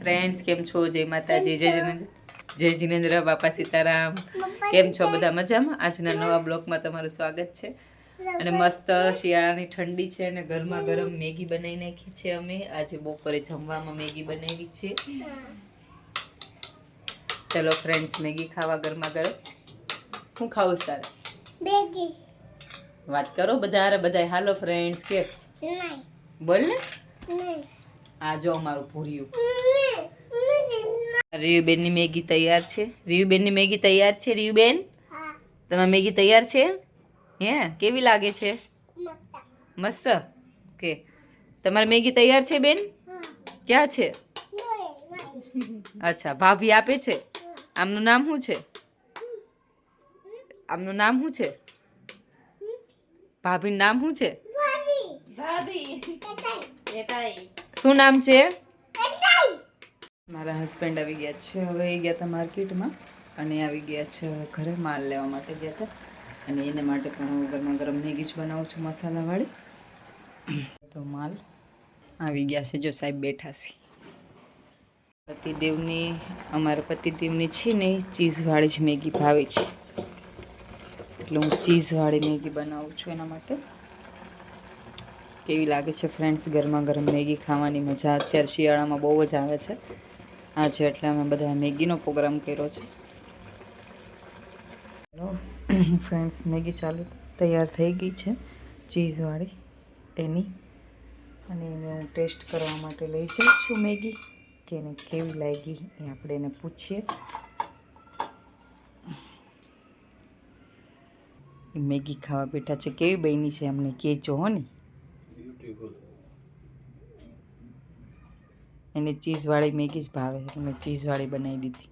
Friends કેમ છો? જય માતાજી જય જીનેન્દ્ર જય જીનેન્દ્ર બાપા સીતારામ. કેમ છો બધા મજામાં? આજના નવા બ્લોગમાં તમારું સ્વાગત છે. અને મસ્ત શિયાળાની ઠંડી છે અને ગરમા ગરમ મેગી બનાવી નાખી છે અમે. આજે બપોરે જમવામાં મેગી બનાવી છે. ચલો ફ્રેન્ડ્સ મેગી ખાવા ગરમા ગરમ. હું ખાવું સર? મેગી. વાત કરો બધા હારે બધા હાલો ફ્રેન્ડ્સ કે બોલ ને. આ જો અમારું પૂર્યું રીયુબેનની મેગી તૈયાર છે. રીયુબેનની મેગી તૈયાર છે રીયુબેન? તમે તમારી મેગી તૈયાર છે? હે? કેવી લાગે છે? મસ્ત. મસ્ત ઓકે. તમારી મેગી તૈયાર છે બેન? ક્યાં છે? અચ્છા ભાભી આપે છે? આમનું નામ શું છે? આમનું નામ શું છે? ભાભીનું નામ શું છે? ભાભી. શું નામ છે? મારા હસબન્ડ આવી ગયા છે. હવે એ ગયા હતા માર્કેટમાં અને આવી ગયા છે ઘરે માલ લેવા માટે ગયા હતા અને એને માટે પણ હું ગરમા ગરમ મેગી જ બનાવું છું મસાલાવાળી. તો માલ આવી ગયા છે. જો સાહેબ બેઠા છે. પતિદેવની, અમારા પતિદેવની છે ને, ચીઝવાળી જ મેગી ભાવે છે. એટલે હું ચીઝવાળી મેગી બનાવું છું એના માટે. કેવી લાગે છે ફ્રેન્ડ્સ ગરમા ગરમ મેગી ખાવાની મજા? અત્યારે શિયાળામાં બહુ જ આવે છે. આજે એટલે અમે બધા મેગીનો પ્રોગ્રામ કર્યો છે. ફ્રેન્ડ્સ, મેગી ચાલુ તૈયાર થઈ ગઈ છે, ચીઝવાળી, એની. અને એને હું ટેસ્ટ કરવા માટે લઈ જઉં છું મેગી, કે એને કેવી લાગી એ આપણે એને પૂછીએ. મેગી ખાવા બેઠા છે, કેવી બની છે અમને કહેજો હો ને. એને ચીઝવાળી મેગી જ ભાવે મેં ચીઝવાળી બનાવી દીધી.